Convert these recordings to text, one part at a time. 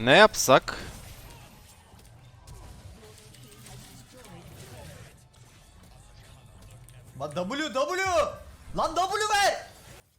Ne yapsak? Lan W W! Lan W ver!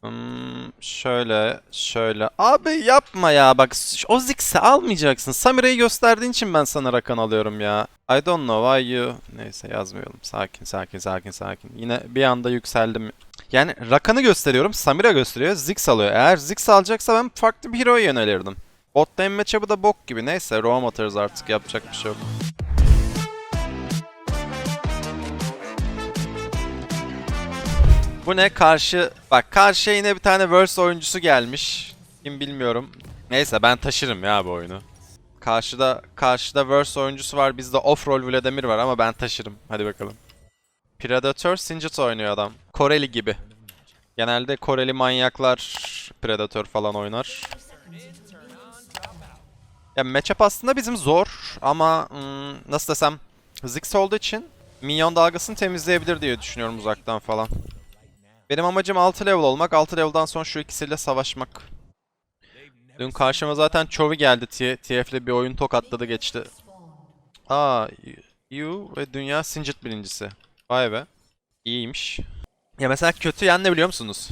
Hmm, şöyle, şöyle. Abi yapma ya bak o Ziggs'i almayacaksın. Samira'yı gösterdiğin için ben sana Rakan alıyorum ya. I don't know why you... Neyse yazmayalım. Sakin, sakin, sakin, sakin. Yine bir anda yükseldim. Yani Rakan'ı gösteriyorum, Samira gösteriyor, Ziggs alıyor. Eğer Ziggs alacaksa ben farklı bir hero'ya yönelirdim. Bot lane matchup'ı da bok gibi. Neyse, roam atarız artık. Yapacak bir şey yok. Bu ne? Karşı... Bak karşıya yine bir tane Verse oyuncusu gelmiş. Kim bilmiyorum. Neyse ben taşırım ya bu oyunu. Karşıda karşıda Verse oyuncusu var. Bizde Off-Roll Vladimir var ama ben taşırım. Hadi bakalım. Predator Singed oynuyor adam. Koreli gibi. Genelde Koreli manyaklar Predator falan oynar. Ya matchup aslında bizim zor ama nasıl desem Ziggs olduğu için minyon dalgasını temizleyebilir diye düşünüyorum uzaktan falan. Benim amacım 6 level olmak. 6 level'dan sonra şu ikisiyle savaşmak. Dün karşıma zaten Chovy geldi. TF'le bir oyun tokatladı geçti. Aa, EU ve dünya Singed birincisi. Vay be. İyiymiş. Ya mesela kötü yan ne biliyor musunuz?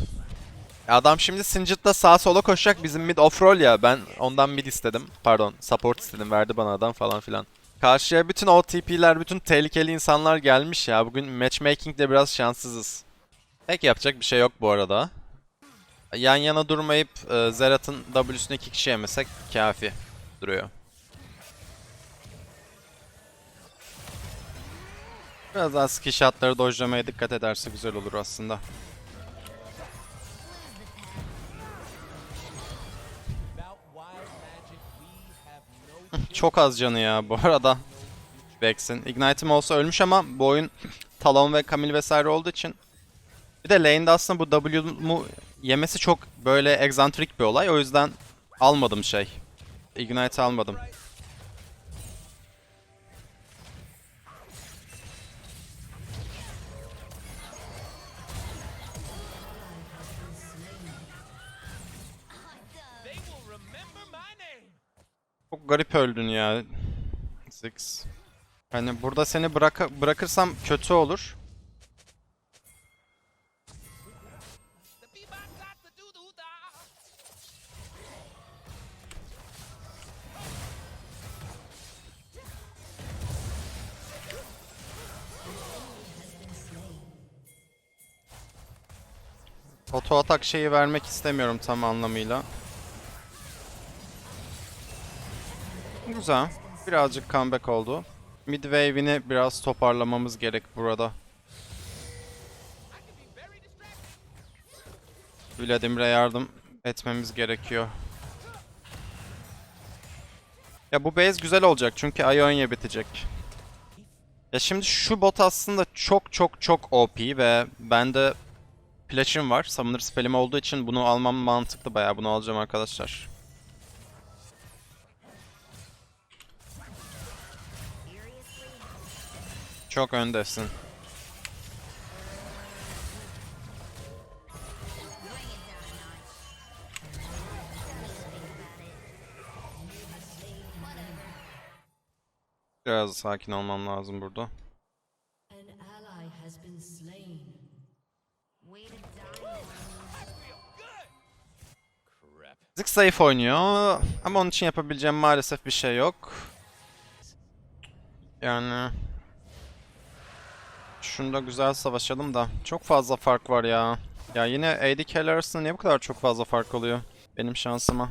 Adam şimdi Singed'la sağa sola koşacak. Bizim mid off-roll ya. Ben ondan mid istedim. Pardon, support istedim. Verdi bana adam falan filan. Karşıya bütün OTP'ler, bütün tehlikeli insanlar gelmiş ya. Bugün matchmaking'de biraz şanssızız. Pek yapacak bir şey yok bu arada. Yan yana durmayıp e, Zerat'ın W'sunu iki kişi yemesek kafi duruyor. Biraz daha skill shotları dojlamaya dikkat ederse güzel olur aslında. Çok az canı ya bu arada. Vex'in. Ignite'im olsa ölmüş ama bu oyun Talon ve Camille vesaire olduğu için bir de lane'de aslında bu W'mu yemesi çok böyle egzantrik bir olay. O yüzden almadım şey. Ignite almadım. Çok garip öldün ya. Six. Hani burada seni bıraka bırakırsam kötü olur. Auto atak şeyi vermek istemiyorum tam anlamıyla. Güzel. Birazcık comeback oldu. Mid wave'ini biraz toparlamamız gerek burada. Vladimir'e yardım etmemiz gerekiyor. Ya bu base güzel olacak çünkü Ionia bitecek. Ya şimdi şu bot aslında çok çok çok OP ve bende Flash'im var. Summoner spell'im olduğu için bunu almam mantıklı bayağı. Bunu alacağım arkadaşlar. Çok öndesin. Biraz sakin olmam lazım burada. Zik zayıf oynuyor ama onun için yapabileceğim maalesef bir şey yok. Yani şunda güzel savaşalım da çok fazla fark var ya. Ya yine AD carry arasında niye bu kadar çok fazla fark oluyor benim şansıma?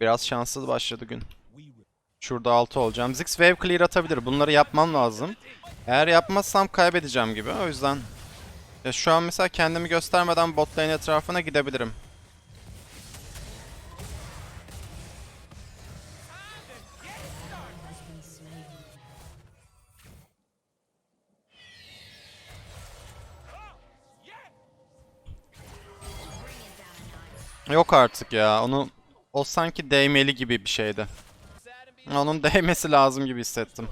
Biraz şanssız başladı gün. Şurada 6 olacağım. Ziggs wave clear atabilir. Bunları yapmam lazım. Eğer yapmazsam kaybedeceğim gibi. O yüzden ya şu an mesela kendimi göstermeden bot lane etrafına gidebilirim. Yok artık ya. Onu o sanki değmeli gibi bir şeydi. Onun değmesi lazım gibi hissettim.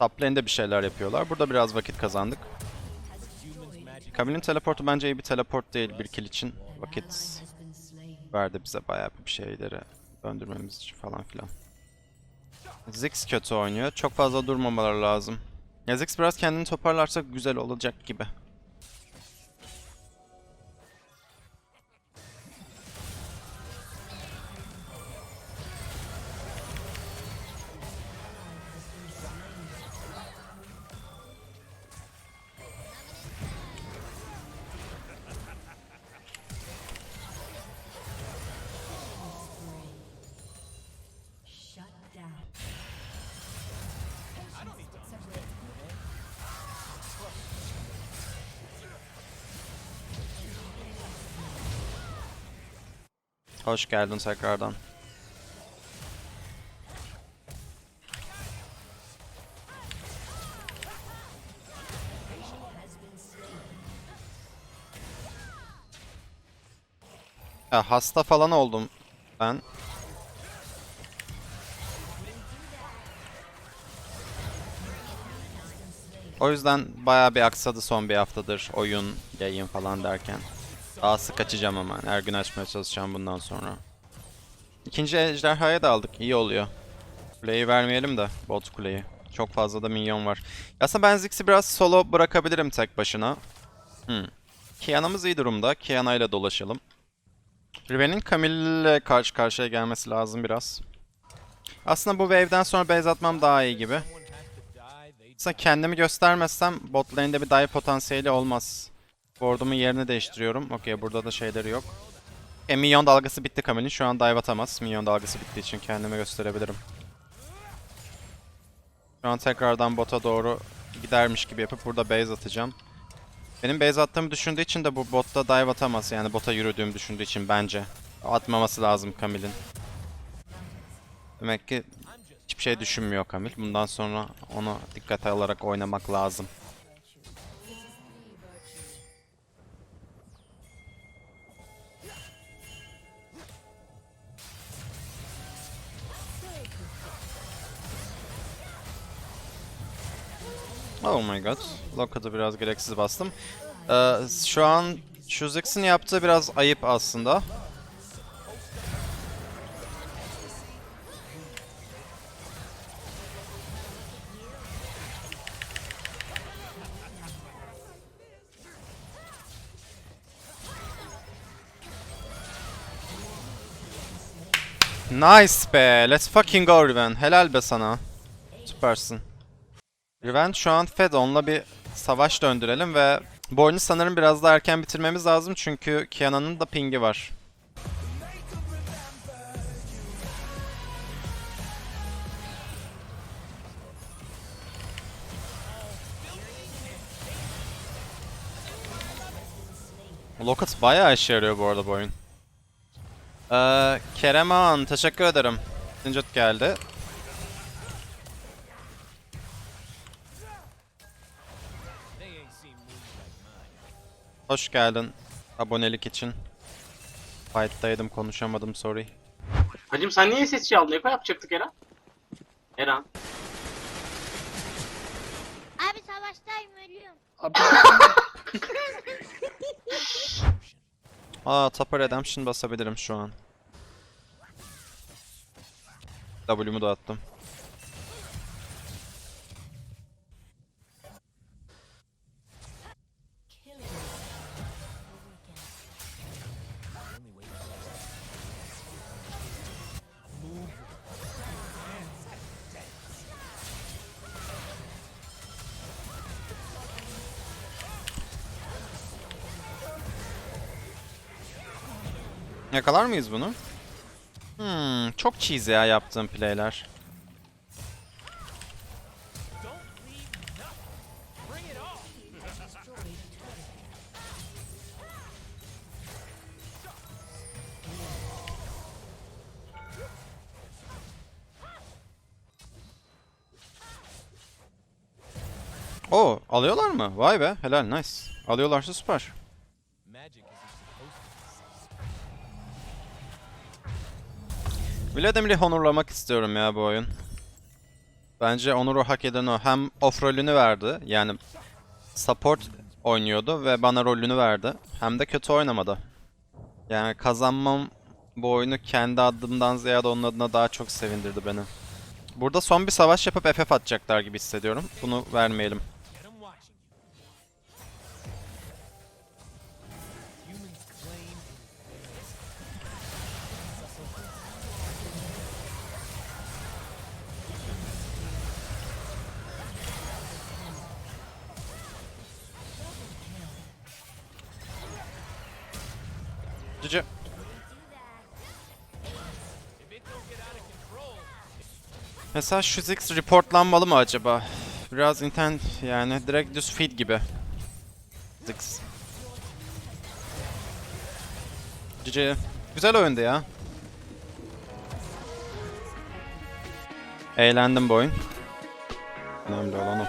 Top lane'de bir şeyler yapıyorlar. Burada biraz vakit kazandık. Camille'in teleportu bence iyi bir teleport değil bir kill için. Vakit verdi bize bayağı bir şeyleri döndürmemiz için falan filan. Ziggs kötü oynuyor. Çok fazla durmamaları lazım. Ya Ziggs biraz kendini toparlarsa güzel olacak gibi. Hoş geldin tekrardan. Ya hasta falan oldum ben. O yüzden bayağı bir aksadı son bir haftadır oyun, yayın falan derken. Daha sık açacağım hemen. Her gün açmaya çalışacağım bundan sonra. İkinci ejderhaya da aldık. İyi oluyor. Kuleyi vermeyelim de bot kuleyi. Çok fazla da minyon var. Aslında ben Ziggs'i biraz solo bırakabilirim tek başına. Hmm. Kiana'mız iyi durumda. Kiana ile dolaşalım. Riven'in Camille'le karşı karşıya gelmesi lazım biraz. Aslında bu wave'den sonra base atmam daha iyi gibi. Aslında kendimi göstermezsem bot lane'de bir dive potansiyeli olmaz. Board'umun yerini değiştiriyorum. Okey burada da şeyleri yok. E minyon dalgası bitti Camille'in. Şu an dive atamaz. Minyon dalgası bittiği için kendimi gösterebilirim. Şu an tekrardan bota doğru gidermiş gibi yapıp burada base atacağım. Benim base attığımı düşündüğü için de bu botta dive atamaz. Yani bota yürüdüğümü düşündüğü için bence. Atmaması lazım Camille'in. Demek ki hiçbir şey düşünmüyor Camille. Bundan sonra onu dikkate alarak oynamak lazım. Oh my god. Locket'ı biraz gereksiz bastım. Ee, şu an Ziggs'in yaptığı biraz ayıp aslında. Nice be. Let's fucking go Riven. Helal be sana. Süpersin. Riven şu an fed onunla bir savaş döndürelim ve bu oyunu sanırım biraz daha erken bitirmemiz lazım çünkü Kiana'nın da pingi var. Locket bayağı işe yarıyor bu arada bu oyun. Ee, Kerem Ağan teşekkür ederim. Zincot geldi. Hoş geldin abonelik için. Fight'taydım konuşamadım sorry. Hacım sen niye sesçi aldın? Eko yapacaktık Eren. Eren. Abi savaştayım ölüyorum. Aa Tapa Redemption basabilirim şu an. W'mu da attım. Yakalar mıyız bunu? Hmm, çok cheesy ya yaptığım playler. Oo, alıyorlar mı? Vay be, helal, nice. Alıyorlarsa süper. Vladimir'i honorlamak istiyorum ya bu oyun. Bence Onur'u hak eden o. Hem off rolünü verdi. Yani support oynuyordu ve bana rolünü verdi. Hem de kötü oynamadı. Yani kazanmam bu oyunu kendi adımdan ziyade onun adına daha çok sevindirdi beni. Burada son bir savaş yapıp FF atacaklar gibi hissediyorum. Bunu vermeyelim. Cici. Mesela şu Ziggs reportlanmalı mı acaba? Biraz intent yani direkt düz feed gibi. Ziggs. Cici. Güzel oyundu ya. Eğlendim bu oyun. Önemli olan o.